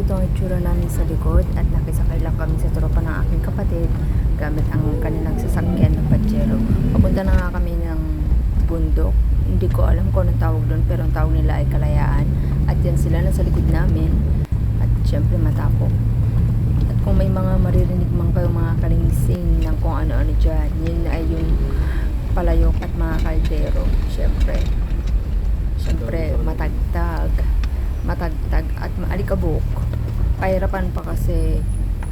ito ang itsura namin sa likod at nakisakay lang kami sa tropa ng aking kapatid gamit ang kanilang sasakyan ng Pajero. Papunta na nga kami ng bundok. Hindi ko alam kung anong tawag doon pero ang tawag nila ay kalayaan. At yan sila na sa likod namin. At syempre matapok. At kung may mga maririnig man kayo mga kalingsing ng kung ano-ano dyan, yun ay yung palayok at mga kaldero. Syempre. Syempre matagtag matagtag at maalikabok. Pahirapan pa kasi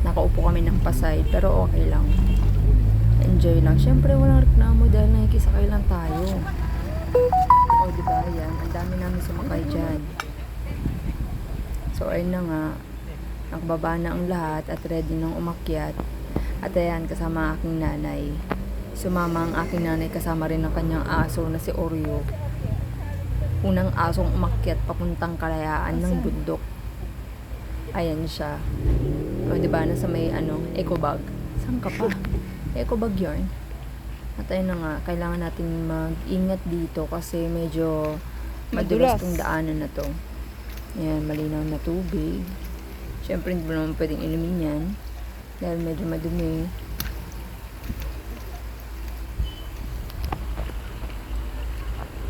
nakaupo kami ng pasay pero okay lang. Enjoy lang. Siyempre walang reklamo dahil nakikisakay lang tayo. O di ba yan? Ang dami namin sumakay dyan. So ayun na nga. Nakababa na ang lahat at ready nang umakyat. At ayan, kasama aking nanay. Sumama ang aking nanay kasama rin ang kanyang aso na si Oreo unang asong umakyat papuntang kalayaan ng bundok. Ayan siya. O, di ba? Nasa may, ano, eco bag. Saan ka pa? Eco bag yarn. At ayun na nga, kailangan natin mag-ingat dito kasi medyo madulas Madulas. tong daanan na to. Ayan, malinaw na tubig. Siyempre, hindi mo naman pwedeng inumin yan. Dahil medyo madumi.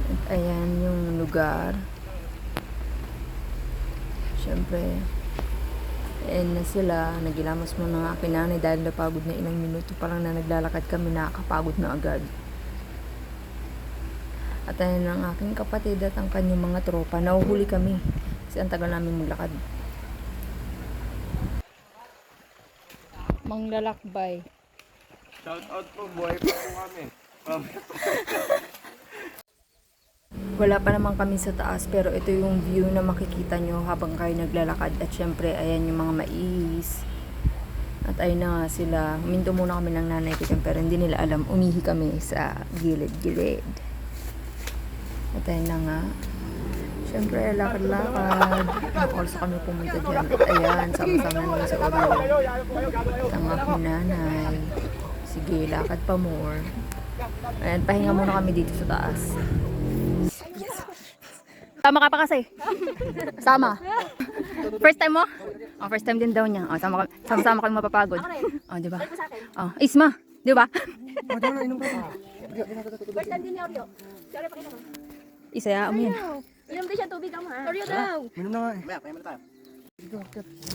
At ayan yung lugar. Siyempre, ayan na sila. Nagilamos mo ng aking nanay dahil napagod na ilang minuto pa lang na naglalakad kami, nakakapagod na agad. At ayan ang aking kapatid at ang kanyang mga tropa. Nauhuli kami kasi ang tagal namin maglakad. Manglalakbay. Shout out po, buhay pa po kami. Wala pa naman kami sa taas pero ito yung view na makikita nyo habang kayo naglalakad. At syempre ayan yung mga mais. At ayun na sila. Huminto muna kami ng nanay ko dyan pero hindi nila alam. Umihi kami sa gilid-gilid. At ayun na nga. Syempre lakad-lakad. Oras kami pumunta dyan. At ayan sama-sama naman sa at ang aking nanay. Sige lakad pa more. Ayan pahinga muna kami dito sa taas Tama ka pa kasi. Sama. First time mo? Oh, first time din daw niya. Oh, sama ka- sama-sama kayo mapapagod. Oh, di ba? Oh, Isma, di ba? First time din ni Oreo. Sorry, pakita mo. Isaya mo yan. Inom din siya tubig mo ha. Oreo daw. Minum na nga eh. Maya, payaman tayo.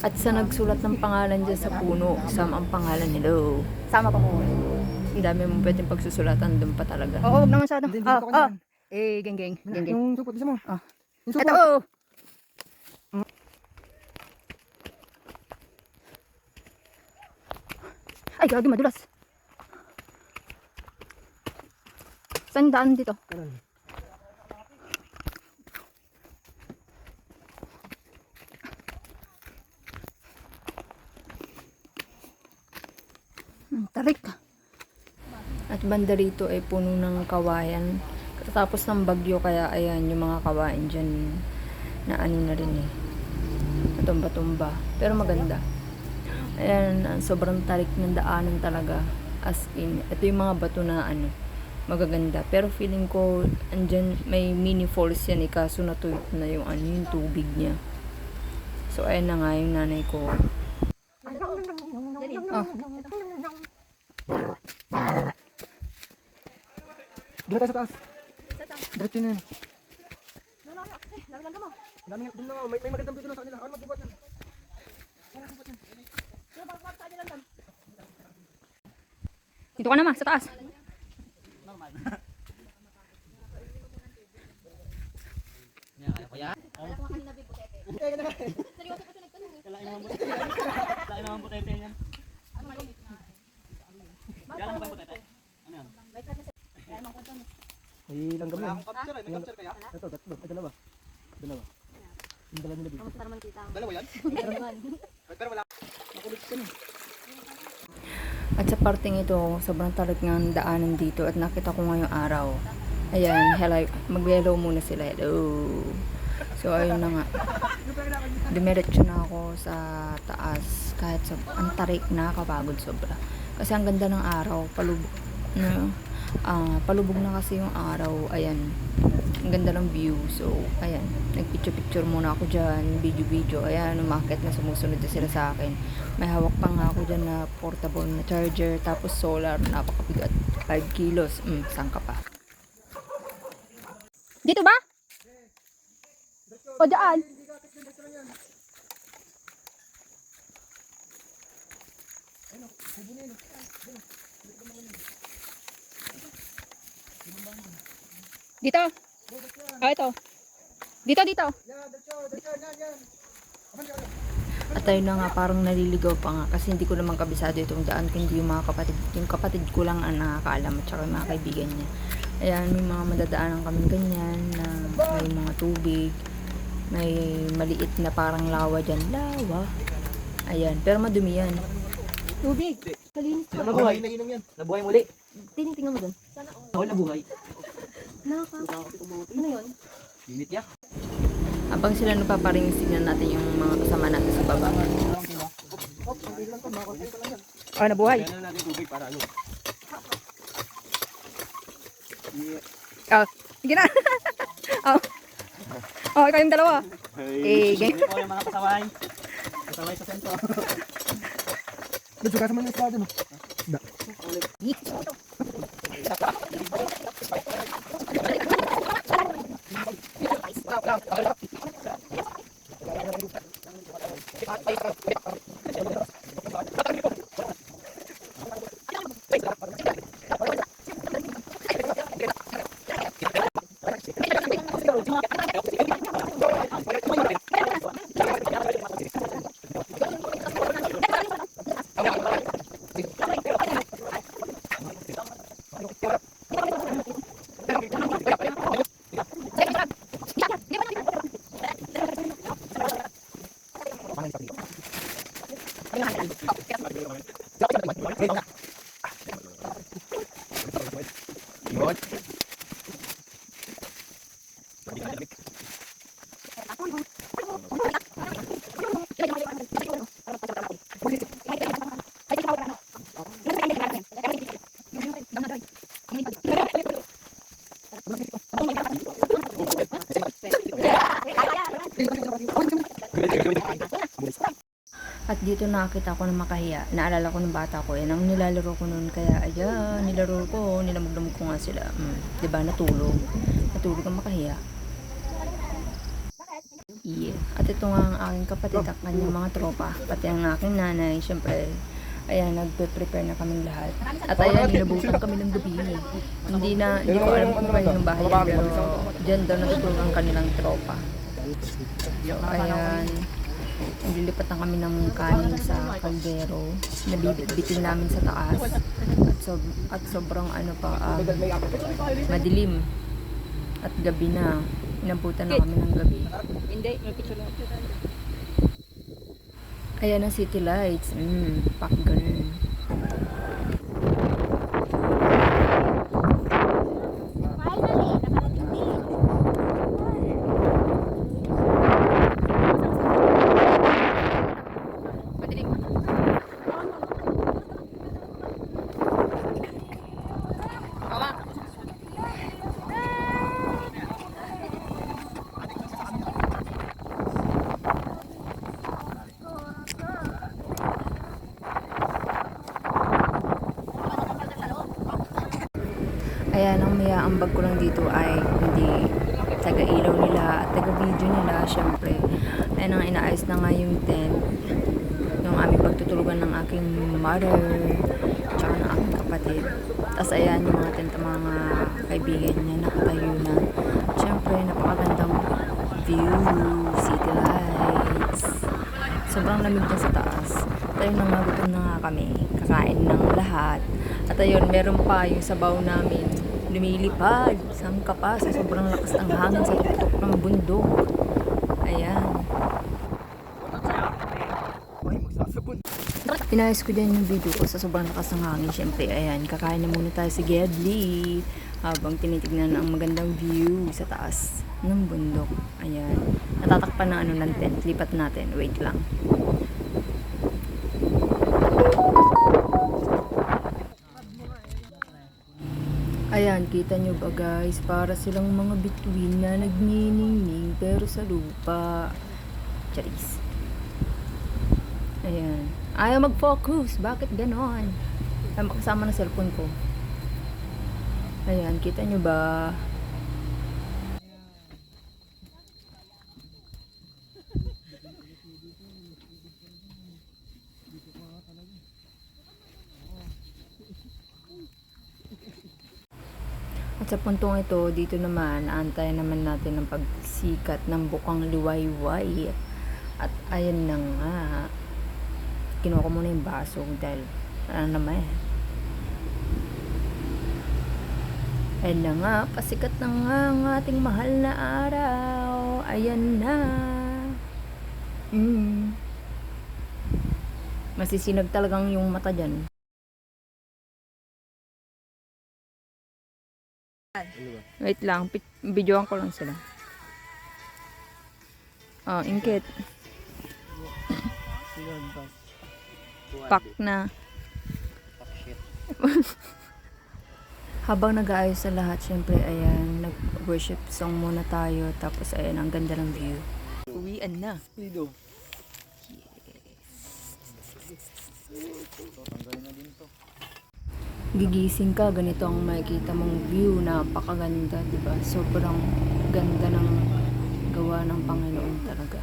At sa nagsulat ng pangalan dyan sa puno, Sam ang pangalan nila. Sama pa mo. Ang dami mo pwedeng pagsusulatan doon pa talaga. Oo, oh, huwag naman siya. Hindi, hindi Oh, oh. Eh, geng geng. Geng geng. Yung supot, isa mo. Ah. Ito, supot. oh. Ay, gagi, madulas. Saan daan dito? Kanan. Hmm, tarik. At banda rito ay puno ng kawayan. Katapos ng bagyo kaya ayan yung mga kawain dyan na ano na rin eh. Tumba-tumba. Pero maganda. Ayan, ang sobrang tarik ng daanan talaga. As in, ito yung mga bato na ano, magaganda. Pero feeling ko, andyan may mini falls yan eh, kaso natuyot na yung ano, yung tubig niya. So, ayan na nga yung nanay ko. Doon tayo sa taas. Diretso na yan. Lalagyan mo. Ang dami doon na. May, may magandang dito na sa kanila. Ano magbubuhat yan? dito ka na ma, sa taas. May langgam yan. May capture kaya? Ito, tatlo. Ay, dalawa. Dalawa. Yung dalawa nila dito. Kamusta naman kita? Dalawa yan? Pero wala. Makulit ka na. At sa parting ito, sobrang tarik ng daanan dito at nakita ko ngayong araw. Ayan, hello, mag-hello muna sila. Hello. So, ayun na nga. Dumiretso na ako sa taas kahit sa ang tarik nakakapagod sobra. Kasi ang ganda ng araw, palubog. No? Ah, palubog na kasi yung araw. Ayan. Ang ganda ng view. So, ayan. Nagpicture-picture muna ako dyan. Video-video. Ayan, umakit na sumusunod na sila sa akin. May hawak pa nga ako dyan na portable na charger. Tapos solar. Napakabigat. 5 kilos. Mm, saan ka pa? Dito ba? O dyan? Dito. Ah, ito. Dito, dito. At ayun na nga, parang naliligaw pa nga kasi hindi ko naman kabisado itong daan kundi yung mga kapatid, yung kapatid ko lang ang nakakaalam at saka yung mga kaibigan niya. Ayan, may mga madadaanan kami ganyan na may mga tubig, may maliit na parang lawa dyan. Lawa. Ayan, pero madumi yan. Tubig. Kalinis ka. Nabuhay. Nabuhay muli. Tinitingnan mo dun. Ako nabuhay. Ano yun? Limit ya. Habang sila nagpaparingis, tignan natin yung mga kasama natin sa baba. Oh, nabuhay. Kaya na natin tubig para ano. Oh, sige na. oh. Oh, kayong dalawa. Eh, Hey, po yung mga kasaway. Kasaway sa sentro. Nagsuka sa mga estado mo. Da. At dito nakita ko na makahiya. Naalala ko ng bata ko. Yan ang nilalaro ko noon. Kaya ayan, nilaro ko. Nilamog-lamog ko nga sila. Mm, ba Natulog. Natulog ang makahiya. Yeah. At ito nga ang aking kapatid at kanyang mga tropa. Pati ang aking nanay. Siyempre, ayan, nagpe-prepare na kaming lahat. At ayan, nilabutan kami ng gabi. Hindi na, hindi ko alam kung kayo yung bahay pero dyan daw natutulog ang kanilang tropa. So, ayan, Naglilipat na kami ng kanin sa kaldero. Nabibit-bitin namin sa taas. At, sob at sobrang ano pa, um, madilim. At gabi na. Inabutan na kami ng gabi. Hindi, may picture lang. Ayan ang city lights. Mm, pak ganun. Ayan, ang may ambag ko lang dito ay hindi taga-ilaw nila at taga-video nila, syempre. Ayan ang inaayos na nga yung tent. Yung aming pagtutulugan ng aking mother, tsaka ng aking kapatid. Tapos ayan yung mga tent mga kaibigan niya, nakatayo na. Syempre, napakagandang view, city lights. Sobrang lamig na sa taas. Tayo na nga, gutom na nga kami. Kakain ng lahat. At ayun, meron pa yung sabaw namin. Lumilipad. Sangka pa sa sobrang lakas ng hangin sa tuktok ng bundok. Ayan. Ay, magsasabon. Inayos ko din yung video ko sa sobrang lakas ng hangin. Siyempre, ayan, kakain na muna tayo si Gedli. Habang tinitignan ang magandang view sa taas ng bundok. Ayan. Natatakpan ng ano ng tent. Lipat natin. Wait lang. Kita nyo ba guys, para silang mga bituin na nagniningning pero sa lupa. Charis. Ayan. Ayaw mag-focus. Bakit ganon? Ay, makasama ng cellphone ko. Ayan, kita nyo ba? At sa puntong ito, dito naman, aantayan naman natin ang pagsikat ng bukang liwayway. At ayan na nga. Kinuha ko muna yung baso dahil ano naman eh. Ayan na nga, pasikat na nga ang ating mahal na araw. Ayan na. Mm. Masisinag talagang yung mata dyan. Wait lang, videoan ko lang sila. Oh, ingkit. Pak na. Habang nag-aayos sa lahat, syempre, ayan, nag-worship song muna tayo. Tapos, ayan, ang ganda ng view. Uwian na. Dito. Gigising ka, ganito ang makikita mong view. Napakaganda, di ba? Sobrang ganda ng gawa ng Panginoon talaga.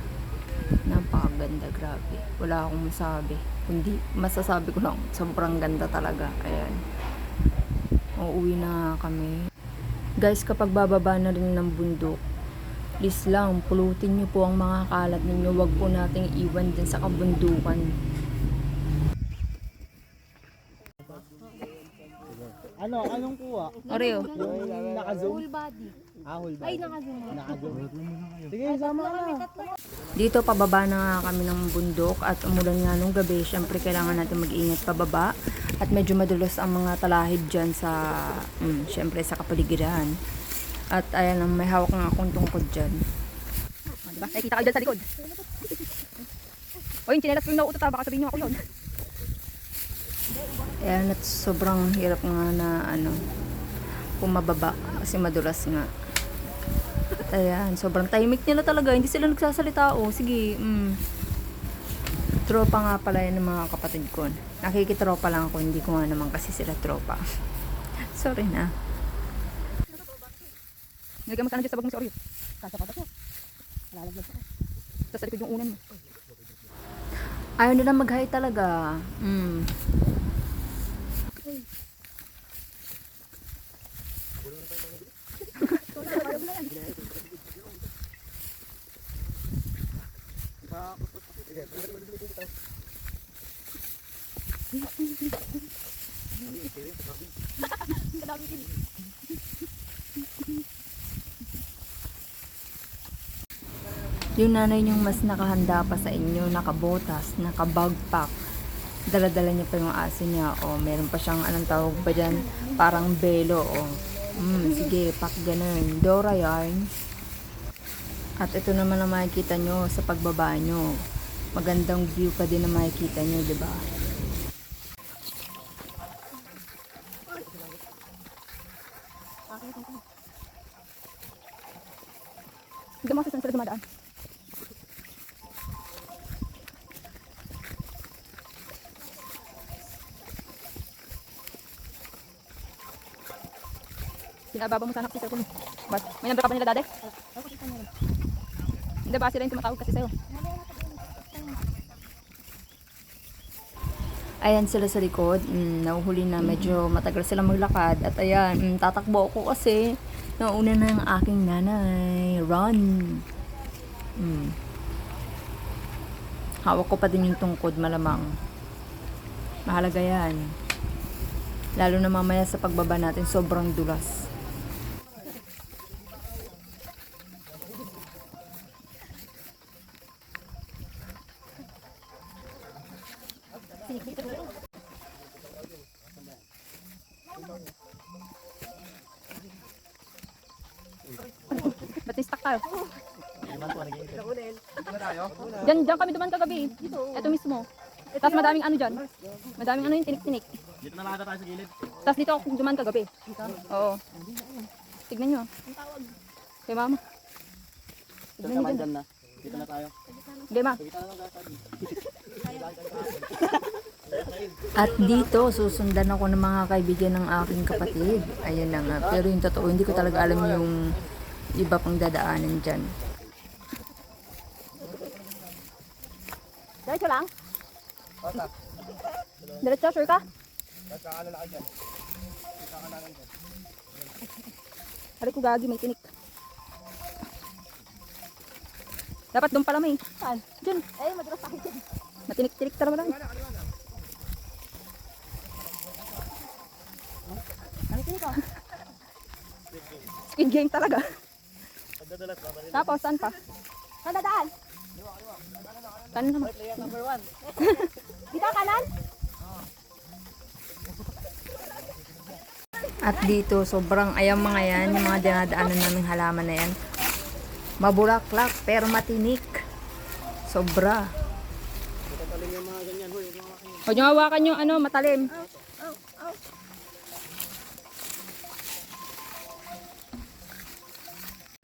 Napakaganda, grabe. Wala akong masabi. Kundi, masasabi ko lang, sobrang ganda talaga. Ayan. Uuwi na kami. Guys, kapag bababa na rin ng bundok, please lang, pulutin nyo po ang mga kalat ninyo. Huwag po nating iwan din sa kabundukan. Ano? Anong kuha? Oreo. Naka-zoom? Full body. Ah, whole Ay, naka-zoom. Naka-zoom. Sige, sama ka na. Dito pababa na nga kami ng bundok at umulan nga nung gabi. Syempre kailangan natin mag-ingat pababa at medyo madulas ang mga talahib dyan sa, mm, syempre sa kapaligiran. At ayan may hawak nga akong tungkod dyan. Oh, diba? Nakikita kayo dyan sa likod. O yung chinelas ko yung nauutot ha, baka sabihin nyo ako yun. Ayan at sobrang hirap nga na ano, pumababa kasi madulas nga. Ayan, sobrang tahimik nila talaga. Hindi sila nagsasalita. O, sige. Mm. Tropa nga pala yan ng mga kapatid ko. Nakikitropa lang ako. Hindi ko nga naman kasi sila tropa. Sorry na. Nilagyan mo sana dyan sa bag mo si Oreo. Kasya pa ba ito? Lalagyan ko. Tapos sa likod yung unan mo. Ayaw nila mag-hi talaga. Mm. Yung nanay niyong mas nakahanda pa sa inyo, nakabotas, nakabagpack. Dala-dala niya pa yung aso niya. O, meron pa siyang, anong tawag ba dyan? Parang belo. O, mm, sige, pack ganun. Dora yarn. At ito naman ang makikita nyo sa pagbaba nyo. Magandang view pa din na makikita nyo, ba? Hindi mo kasi saan sila dumadaan. Sinababa mo sana kasi mo. Bas, may number ka ba nila dati? Hindi ba sila yung tumatawag kasi sa'yo? Ayan sila sa likod. Mm, nahuhuli na medyo matagal sila maglakad. At ayan, mm, tatakbo ako kasi nauna na ang aking nanay. Run! Mm. Hawak ko pa din yung tungkod malamang. Mahalaga yan. Lalo na mamaya sa pagbaba natin, sobrang dulas. Diyan, kami duman kagabi. Ito mismo. Tapos madaming ano dyan. Madaming ano yung tinik-tinik. Dito na lang ata tayo sa gilid. Tapos dito ako duman kagabi. Oo. Tignan nyo. Ang tawag. Kay mama. Tignan nyo dyan. dyan na. Dito na tayo. Hindi ma. At dito, susundan ako ng mga kaibigan ng aking kapatid. Ayan na nga. Pero yung totoo, hindi ko talaga alam yung iba pang dadaanan dyan. Diretso lang. Basta. Diretso, sure ka? Kakaano na kayo dyan. Hari ko gagi, may tinik. Dapat doon pala may. Saan? Diyan. Eh, madulas tayo dyan. Matinik-tinik talaga lang. Ano sino ka? Squid game talaga. Ka. Tapos, saan pa? Saan dadaan? Kanan naman. Player number one. Dito kanan? At dito, sobrang ayaw mga yan, yung mga dinadaanan naming halaman na yan. Mabulaklak, pero matinik. Sobra. Yung mga ganyan. Yung mga Huwag niyo hawakan yung ano, matalim.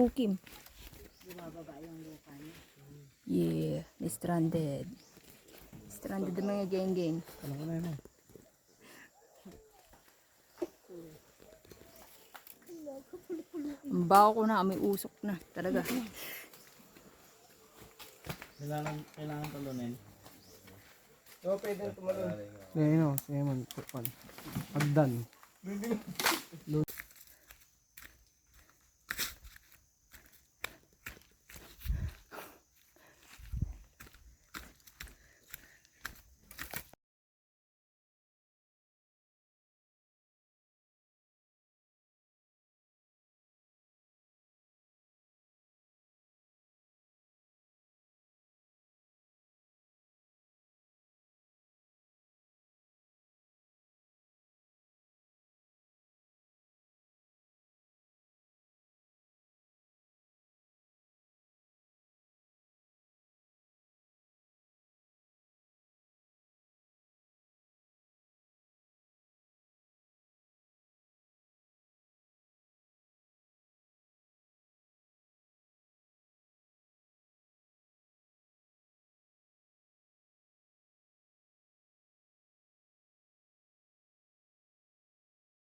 Pukim. Yeah, stranded. Stranded mga geng-geng. Ano ko na yun. Ang baho ko na, may usok na. Talaga. Kailangan, kailangan talunin. So, pwede tumalun. Ngayon man. Pagdan.